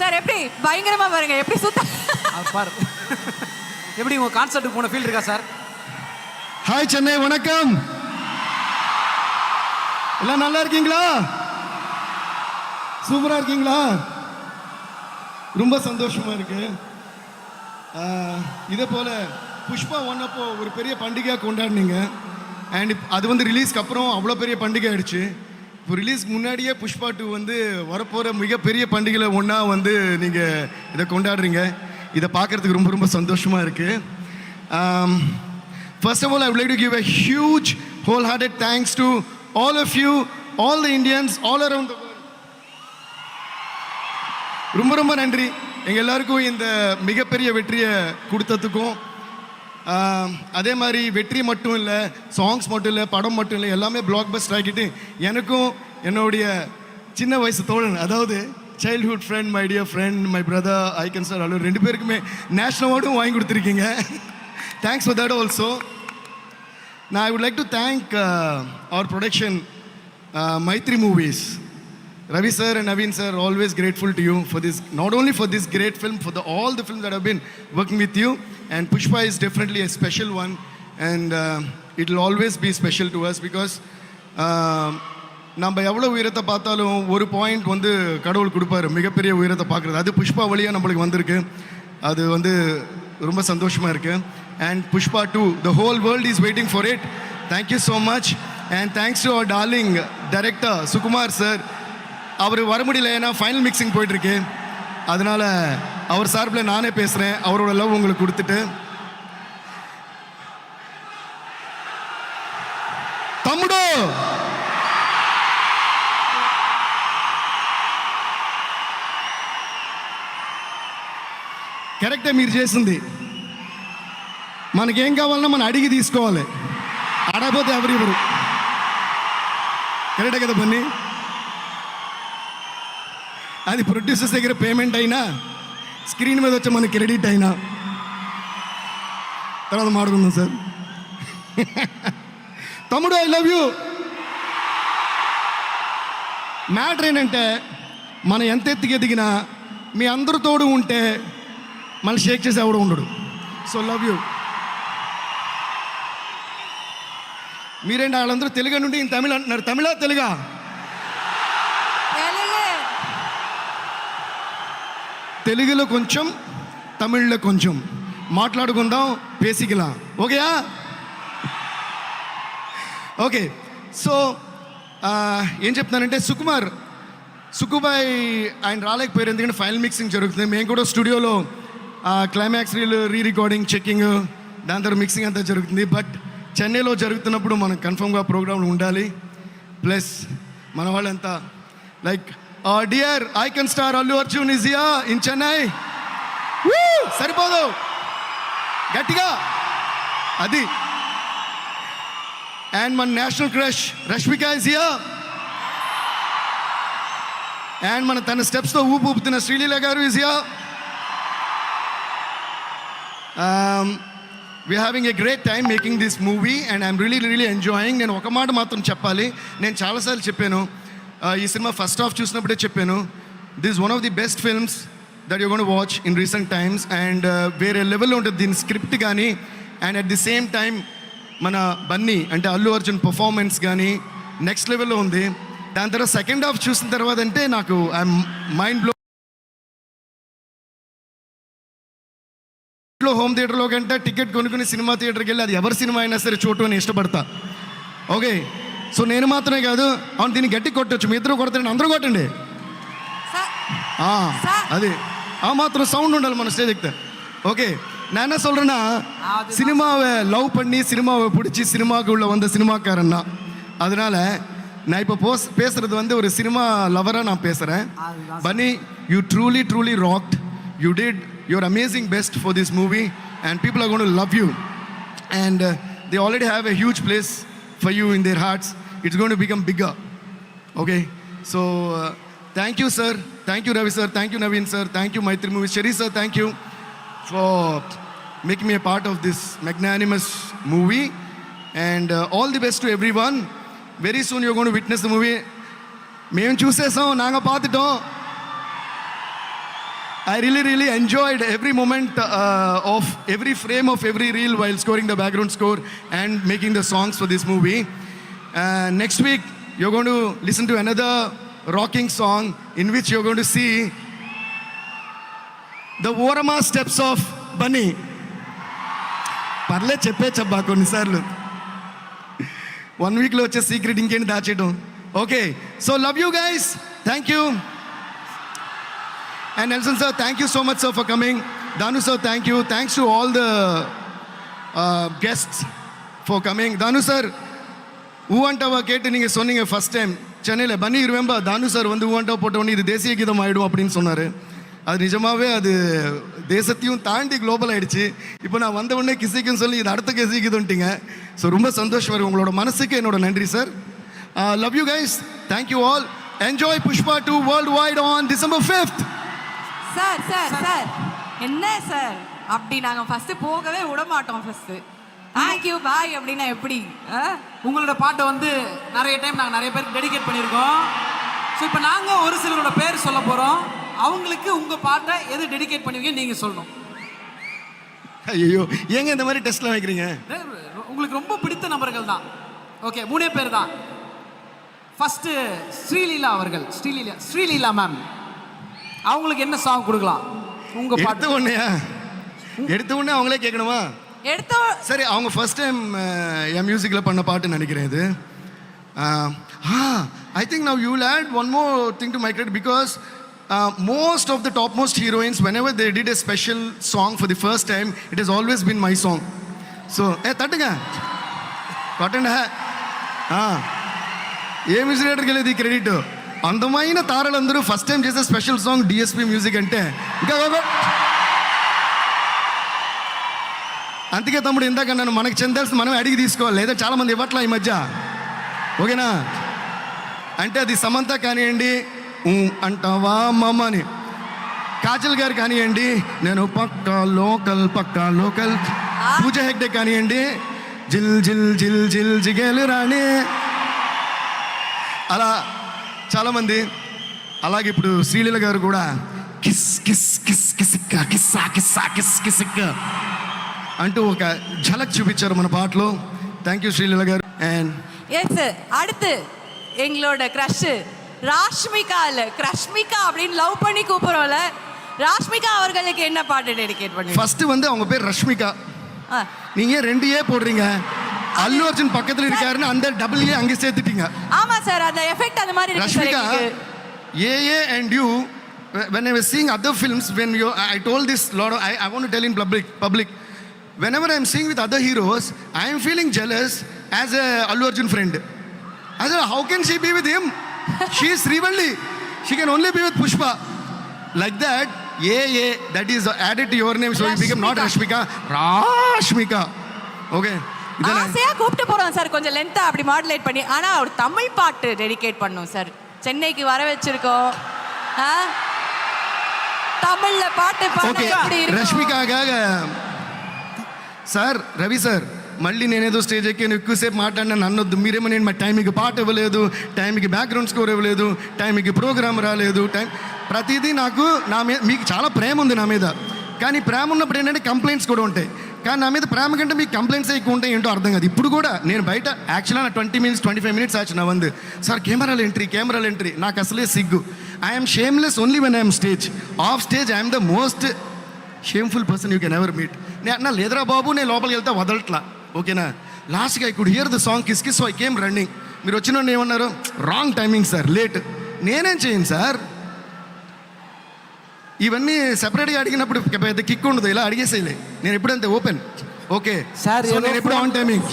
Sir எப்படி? பயங்கரமா பாருங்க எப்படி சுத்த பாரு. எப்படி உங்க கான்சர்ட்டுக்கு போன ஃபீல் இருக்கா சார்? ஹாய் சென்னை வணக்கம். எல்லாம் நல்லா இருக்கீங்களா? சூப்பரா இருக்கீங்களா? ரொம்ப சந்தோஷமா இருக்கு. இதே போல புஷ்பா ஒன் அப்போ ஒரு பெரிய பண்டிகையாக கொண்டாடினீங்க. அண்ட் அது வந்து ரிலீஸ்க்கு அப்புறம் அவ்வளோ பெரிய பண்டிகை ஆயிடுச்சு. இப்போ ரிலீஸ் முன்னாடியே புஷ்பா டூ வந்து வரப்போகிற மிகப்பெரிய பண்டிகையில் ஒன்றா வந்து நீங்கள் இதை கொண்டாடுறீங்க. இதை பார்க்குறதுக்கு ரொம்ப ரொம்ப சந்தோஷமாக இருக்குது first of all I I to give a huge whole hearted thanks to all of you all the Indians all around ரொம்ப ரொம்ப நன்றி. எங்கள் எல்லாருக்கும் இந்த மிகப்பெரிய வெற்றியை கொடுத்ததுக்கும். அதே மாதிரி வெற்றி மட்டும் இல்லை சாங்ஸ் மட்டும் இல்லை படம் மட்டும் இல்லை எல்லாமே பிளாக் பஸ்ட் ஆகிட்டு எனக்கும் என்னுடைய சின்ன வயசு தோழன் அதாவது childhood friend my dear friend my brother icon sir அவ்வளோ ரெண்டு பேருக்குமே நேஷ்னல் அவார்டும் வாங்கி கொடுத்துருக்கீங்க thanks for that also Now, I would like to thank uh, our production, uh, Maitri Movies. Ravi sir and Naveen sir, always grateful to you for this, not only for this great film, for the, all the films that have been working with you. And Pushpa is definitely a special one, and uh, it will always be special நம்ம எவ்வளோ உயரத்தை பார்த்தாலும் ஒரு point வந்து கடவுள் கொடுப்பாரு. மிகப்பெரிய உயரத்தை பார்க்குறது. அது புஷ்பா வழியாக நம்மளுக்கு வந்திருக்கு. அது வந்து ரொம்ப சந்தோஷமாக இருக்குது and Pushpa two the whole world is waiting for it thank you so much and thanks to our darling director Sukumar sir அவர் வர முடியல. ஏன்னா ஃபைனல் மிக்சிங் போயிட்டுருக்கு. அதனால் அவர் சார்பில் நானே பேசுகிறேன் அவரோட லவ் உங்களுக்கு கொடுத்துட்டு. தம்முடோ! కరెక్టే మీరు చేసింది. మనకేం కావాలన్నా మనం అడిగి తీసుకోవాలి. అడగపోతే ఎవరివ్వరు కరెక్టే కదా పని అది ప్రొడ్యూసర్స్ దగ్గర పేమెంట్ అయినా స్క్రీన్ మీద వచ్చి మనకి క్రెడిట్ అయినా. తర్వాత మాడుకుందాం సార్. తమ్ముడు ఐ లవ్ యూ మ్యాటర్ ఏంటంటే మనం ఎంత ఎత్తుకి ఎదిగినా మీ అందరు తోడు ఉంటే మళ్ళీ షేక్ చేసి ఎవడు ఉండడు. సో లవ్ యూ మీరేంటి వాళ్ళందరూ తెలుగు నుండి తమిళ అంటున్నారు? తమిళ తెలుగా? తెలుగులో కొంచెం తమిళ్ళో కొంచెం. మాట్లాడుకుందాం బేసిక్లా ఓకేయా? ఓకే. సో ఏం చెప్తున్నానంటే సుకుమార్ సుకుబాయ్ ఆయన రాలేకపోయారు. ఎందుకంటే ఫైనల్ మిక్సింగ్ జరుగుతుంది. మేము కూడా స్టూడియోలో climax reel re recording checking దాని తర్వాత మిక్సింగ్ అంతా జరుగుతుంది. బట్ చెన్నైలో జరుగుతున్నప్పుడు మనం కన్ఫర్మ్గా ప్రోగ్రాంలు ఉండాలి. ప్లస్ మన వాళ్ళంతా like dear icon star Allu Arjun is ya in Chennai సరిపోదు. గట్టిగా. అది. అండ్ మన national crush Rashmika is here and మన తన స్టెప్స్తో ఊపు ఊపుతున్న Sreeleela garu is here we having a great time making this movie and I'm really really enjoying నేను ఒక మాట మాత్రం చెప్పాలి. నేను చాలాసార్లు చెప్పాను. Uh, ఈ సినిమా ఫస్ట్ హాఫ్ చూసినప్పుడే చెప్పాను. This one of the best films that you gonna watch in recent times and వేరే లెవెల్లో ఉంటుంది దీని స్క్రిప్ట్ కానీ and at the same time మన బన్నీ అంటే అల్లు అర్జున్ పర్ఫార్మెన్స్ కానీ నెక్స్ట్ లెవెల్లో ఉంది. దాని తర్వాత సెకండ్ హాఫ్ చూసిన తర్వాత అంటే నాకు ఐఎమ్ మైండ్ బ్లో ఇంట్లో హోమ్ థియేటర్లో కంటే టికెట్ కొనుక్కుని సినిమా థియేటర్కి వెళ్ళి అది ఎవరి సినిమా అయినా సరే చూడటం నేను ఇష్టపడతా ఓకే సో నేను మాత్రమే కాదు అవును దీన్ని గట్టి కొట్టొచ్చు మీ ఇద్దరు కొడతారండి అందరూ కొట్టండి சார் ஆ சார். அது ஆ மாத்திரம் சவுண்ட் உண்டால் మన ஸ்டேஜ் எக்த ஓகே நான் என்ன சொல்கிறேன்னா அது சினிமாவை லவ் பண்ணி சினிமாவை பிடிச்சி சினிமாவுக்கு உள்ள வந்த சினிமாக்காரன் தான் அதனால நான் இப்போ போஸ் பேசுறது வந்து ஒரு சினிமா லவராக நான் பேசுகிறேன் அதுதான் Bunny you truly truly rocked you did Your amazing best for this movie and people are gonna love you and they already have a huge place for you in their hearts it's going to become bigger Okay, so uh, thank you, sir. Thank you, Ravi, sir. Thank you, Naveen, sir. Thank you, Maitri Movies. Sherry, sir, thank you for making me a part of this magnanimous movie. And uh, all the best to everyone. Very soon you're going to witness the movie. మేము చూసేసాం నాంగ పాతుటం I really, really enjoyed every moment uh, of every frame of every reel while scoring the background score and making the songs for this movie. Uh, next week, you're going to listen to another rocking song in which you're going to see the Warama steps of Bunny. పర్లే చెప్పేచ్చబ్బా కొన్నిసార్లు one వీక్లో వచ్చే secret ఇంకేంటి దాచేయడం okay so love you guys thank you And Nelson sir, thank you so much sir for coming. Danu sir, thank you. Thanks to all the uh, guests for coming. Danu sir, ஊவாண்டாவை கேட்டு நீங்கள் சொன்னீங்க first time சென்னையில் பன்னி remember தானு sir வந்து ஊவாண்டா போட்டவொடனே இது தேசிய கீதம் ஆகிடும் அப்படின்னு சொன்னார். அது நிஜமாகவே அது தேசத்தையும் தாண்டி குளோபல் ஆகிடுச்சு இப்போ நான் வந்தவொடனே உடனே கிசிக்குன்னு சொல்லி இது அடுத்த கிசி கீதம்ட்டிங்க. ஸோ ரொம்ப சந்தோஷம் வரும். உங்களோட மனசுக்கு என்னோட நன்றி sir love you guys thank you all enjoy Pushpa two world wide on December fifth sir sir sir. என்ன சார்? அப்படி நாங்க ஃபர்ஸ்ட் போகவே விட மாட்டோம் ஃபர்ஸ்ட் தேங்க்யூ பாய் அப்படின்னா எப்படி? ஆ? உங்களோட பாட்டை வந்து நிறைய டைம் நாங்கள் நிறைய பேருக்கு டெடிகேட் பண்ணியிருக்கோம். ஸோ இப்போ நாங்கள் ஒரு சிலரோட பேர் சொல்ல போகிறோம் அவங்களுக்கு உங்கள் பாட்டை எது டெடிகேட் பண்ணுவீங்க நீங்கள் சொல்லணும். ஐயோ ஏங்க இந்த மாதிரி டெஸ்ட்லாம் வைக்கிறீங்க? உங்களுக்கு ரொம்ப பிடித்த நபர்கள் தான். ஓகே மூணே பேர் தான். ஃபஸ்ட்டு ஸ்ரீலீலா அவர்கள். ஸ்ரீலீலா ஸ்ரீலீலா மேம் அவங்களுக்கு என்ன சாங் கொடுக்கலாம் உங்கள் எடுத்த பாட்டு உடனேயா எடுத்த உடனே அவங்களே கேட்கணுமா எடுத்த சரி அவங்க ஃபர்ஸ்ட் டைம் என் மியூசிக்கில் பண்ண பாட்டு நினைக்கிறேன் இது ah I think now you let one more thing to my credit because most of the top most heroines whenever they did a special song for the first time it is always been my song so ஏ తట్టుగా కొట్టండి ఏ music డైరెక్టర్కి వెళ్ళేది credit అందమైన తారలందరూ first time చేసే special song DSP music అంటే ఇంకా అందుకే తమ్ముడు ఇందాక నన్ను మనకు చెందాల్సి మనం అడిగి తీసుకోవాలి. లేదా చాలా మంది ఇవ్వట్లా ఈ మధ్య? ఓకేనా? అంటే అది సమంత కానివ్వండి అంటావా మమ్మ అని. కాజల్ గారు కానివ్వండి నేను పక్క లోకల్ పక్క లోకల్. పూజ హెగ్డే కానివ్వండి జిల్ జిల్ జిల్ జిల్ జిగేలు రాణి. అలా చాలామంది అలాగే ఇప్పుడు శ్రీలీల గారు కూడా కిస్ కిస్ కిస్ కిసిక్క కిస్సా కిస్సా కిస్ కిసిక్క అంటూ ఒక ఝలక్ చూపించారు మన పాటలో థ్యాంక్ యూ శ్రీలీల గారు అండ్ எஸ் அடுத்து எங்களோட க்ரஷ் ராஷ்மிகா இல்ல கிரஷ்மிகா அப்படின்னு லவ் பண்ணி கூப்பிடுறோம்ல ராஷ்மிகா அவர்களுக்கு என்ன பாட்டு டெடிகேட் பண்ணி ஃபர்ஸ்ட் வந்து அவங்க பேர் ரஷ்மிகா நீங்க ரெண்டு ஏ போடுறீங்க அல்லு அர்ஜுன் பக்கத்துல இருக்காருன்னு அந்த டபுள் ஏ அங்கே சேர்த்துட்டீங்க ஆமா சார் அந்த எஃபெக்ட் அந்த மாதிரி இருக்கு சார் Rashmika, எங்களுக்கு. AA and you, when I was seeing other films, when you, I I told this lot of, I, I want to tell in public, public, whenever I'm seeing with other heroes, I am feeling jealous as a Allu Arjun friend. I said, how can she be with him? she is Srivalli. She can only be with Pushpa. Like that, AA, that is added to your name, so you become not Rashmika, Rashmika. Okay. இதெல்லாம் ஆசையா கூப்பிட்டு போறோம் sir கொஞ்சம் லென்த்தா அப்படி modulate பண்ணி ஆனா ஒரு தமிழ் பாட்டு டெடிகேட் பண்ணோம் சார் சென்னைக்கு வர வச்சிருக்கோம் ஆ? தமிழ்ல பாட்டு பாட ఓకే எப்படி இருக்கும் రష్మికగా సార్ రవి సార్ మళ్ళీ నేనేదో స్టేజ్ ఎక్కి నేను ఎక్కువసేపు మాట్లాడినా నన్నొద్దు మీరేమో నేను మా టైంకి పాట ఇవ్వలేదు టైంకి బ్యాక్గ్రౌండ్ స్కోర్ ఇవ్వలేదు టైంకి ప్రోగ్రామ్ రాలేదు టైం ప్రతిదీ నాకు నా మీద మీకు చాలా ప్రేమ ఉంది నా మీద కానీ ప్రేమ ఉన్నప్పుడు ఏంటంటే కంప్లైంట్స్ కూడా ఉంటాయి కానీ నా మీద ప్రేమ కంటే మీకు కంప్లైంట్స్ ఎక్కువ ఉంటాయి ఏంటో అర్థం కాదు. ఇప్పుడు కూడా నేను బయట యాక్చువల్గా నా twenty minutes twenty five minutes actual వంది సార్ కెమెరాలు ఎంట్రీ కెమెరాలు ఎంట్రీ నాకు అసలే సిగ్గు. I'm shameless only when I'm stage off stage I'm the most shameful person you can ever meet నేను అన్న లేదరా బాబు నేను లోపలికి వెళ్తే వదలట్లా. ఓకేనా లాస్ట్గా I could hear the song kiss kiss I came running మీరు వచ్చిన ఏమన్నారు? రాంగ్ టైమింగ్ సార్ లేట్ నేనేం చేయను సార్ ఇవన్నీ సెపరేట్గా అడిగినప్పుడు పెద్ద కిక్ ఉండదు ఇలా అడిగేసేయలే నేను ఎప్పుడంతే ఓపెన్ ఓకే Sir, సో ఏదో నేను ఎప్పుడు ఆన్ టైమింగ్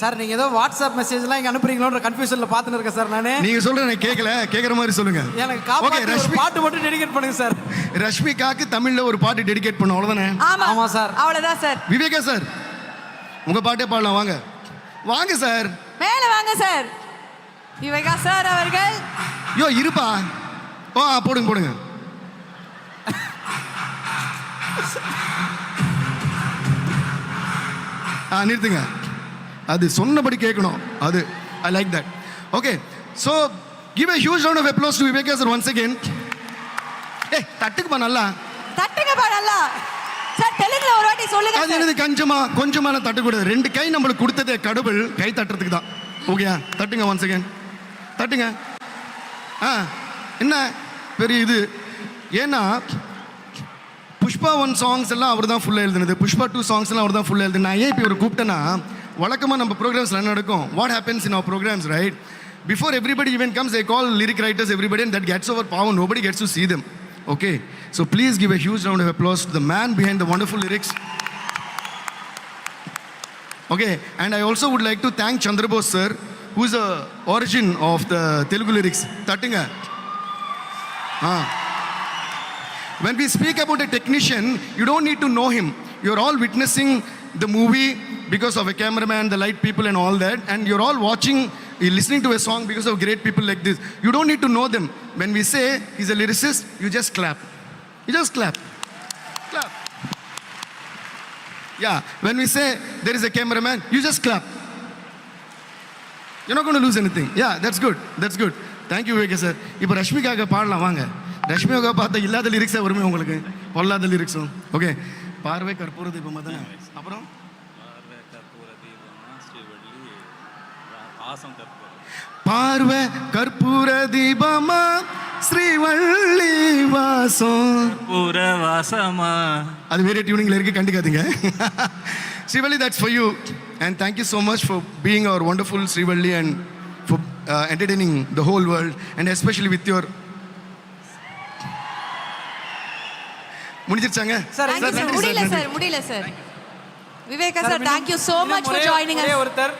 சார் நீங்கள் ஏதோ வாட்ஸ்அப் மெசேஜ்லாம் இங்கே அனுப்புறீங்களோன்ற கன்ஃபியூஷனில் பார்த்துன்னு இருக்கேன் சார் நான் நீங்க சொல்ற நான் கேட்கல கேட்குற மாதிரி சொல்லுங்க எனக்கு ஓகே காப்பாற்றி ஒரு ரஷ்மி பாட்டு மட்டும் டெடிகேட் பண்ணுங்க சார் ரஷ்மிகாக்கு தமிழ்ல ஒரு பாட்டு டெடிகேட் பண்ண அவ்வளவுதானே ஆமா ஆமா சார். அவ்வளவுதான் சார் விவேகா சார் உங்க பாட்டே பாடலாம் வாங்க வாங்க சார் மேல வாங்க சார் விவேகா சார் அவர்கள் யோ இருப்பா ஓ ஆ, போடுங்க போடுங்க ஆ நிறுத்துங்க. அது சொன்னபடி கேட்கணும். அது I like that okay so give a huge round of applause to Viveka sir once again. ஏய் தட்டுக்குப்பா நல்லா. தட்டுங்கப்பா நல்லா. சார் தெலுங்குல ஒரு வாட்டி சொல்லுங்க அது. என்னது கஞ்சமா கொஞ்சமா நான் தட்டக்கூடாது. ரெண்டு கை நம்மளுக்கு கொடுத்ததே கடவுள் கை தட்டுறதுக்கு தான். ஓகேயா தட்டுங்க ஒன் செகண்ட் தட்டுங்க. ஆ என்ன? பெரிய இது. ஏன்னா புஷ்பா ஒன் சாங்ஸ் எல்லாம் அவர் தான் ஃபுல்லாக எழுதுனது. புஷ்பா டூ சாங்ஸ் எல்லாம் அவர் தான் ஃபுல்லாக எழுதுனது. நான் ஏன் இப்போ இவர் கூப்பிட்டேன்னா வழக்கமாக நம்ம ப்ரோக்ராம்ஸ் என்ன நடக்கும்? What happens in our programs right before everybody even comes I call lyric writers everybody and that gets over பாவம் nobody gets to see them okay so please give a huge round of applause the man behind the wonderful lyrics okay and I also would like to thank Chandrabose sir who's a the of the Telugu lyrics தட்டுங்க ஆ Ah. When we speak about a technician, you don't need to know him. You're all witnessing the movie because of a cameraman, the light people, and all that, and you're all watching, you're listening to a song because of great people like this. You don't need to know them. When we say he's a lyricist, you just clap. You just clap. Clap. Yeah, when we say there is a cameraman, you just clap. You're not going to lose anything. Yeah, that's good. That's good. Thank you, Vivek sir. இப்போ ரஷ்மிகாக பாடலாம் வாங்க ரஷ்மிகாக பார்த்தா இல்லாத லிரிக்ஸே வருமே உங்களுக்கு? பொல்லாத லிரிக்ஸும் okay பார்வை கற்பூர தீபம் தானே? அப்புறம்? பார்வை கற்பூர தீபமா? ஸ்ரீவள்ளி ஆசம் கற்பூரம் பார்வை கற்பூர தீபமா ஸ்ரீவள்ளி வாசம். கற்பூர வாசமா? அது வேற டியூனிங்ல இருக்கு கண்டுக்காதீங்க. Srivalli that's for you and thank you so much for being our wonderful Srivalli and for entertaining the whole world and especially with your முடிஞ்சிருச்சாங்க? Sir முடியல. சார் முடியல sir. Viveka sir thank you so இன்னும் much for joining ஒருத்தர்.